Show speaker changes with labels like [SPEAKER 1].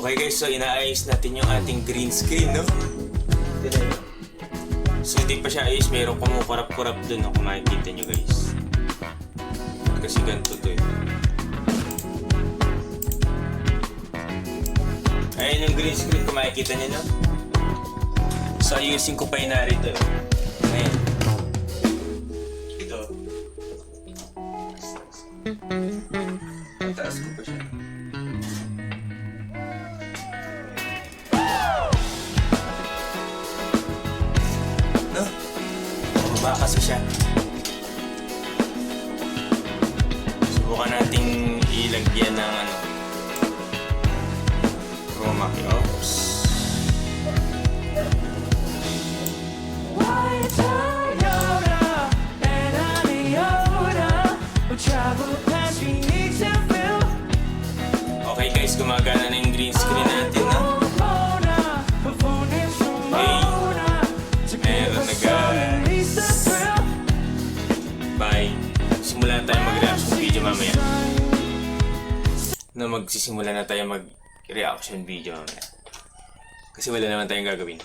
[SPEAKER 1] Okay guys, so inaayos natin yung ating green screen, no? So hindi pa siya ayos, mayroong kumukurap-kurap dun, no? Kung makikita nyo guys. Kasi ganito to eh. Ayan yung green screen, kung makikita nyo, no? So ayusin ko pa yun narito. Ayan. Ito. Taas ko pa siya. Baba kasi siya. Subukan nating ilagyan ng ano.
[SPEAKER 2] To fill.
[SPEAKER 1] Okay guys, gumagana na yung green screen natin.
[SPEAKER 2] To give
[SPEAKER 1] Meron
[SPEAKER 2] us
[SPEAKER 1] Simulan tayo mag-reaction video mamaya. Na magsisimula na tayo mag-reaction video mamaya. Kasi wala naman tayong gagawin.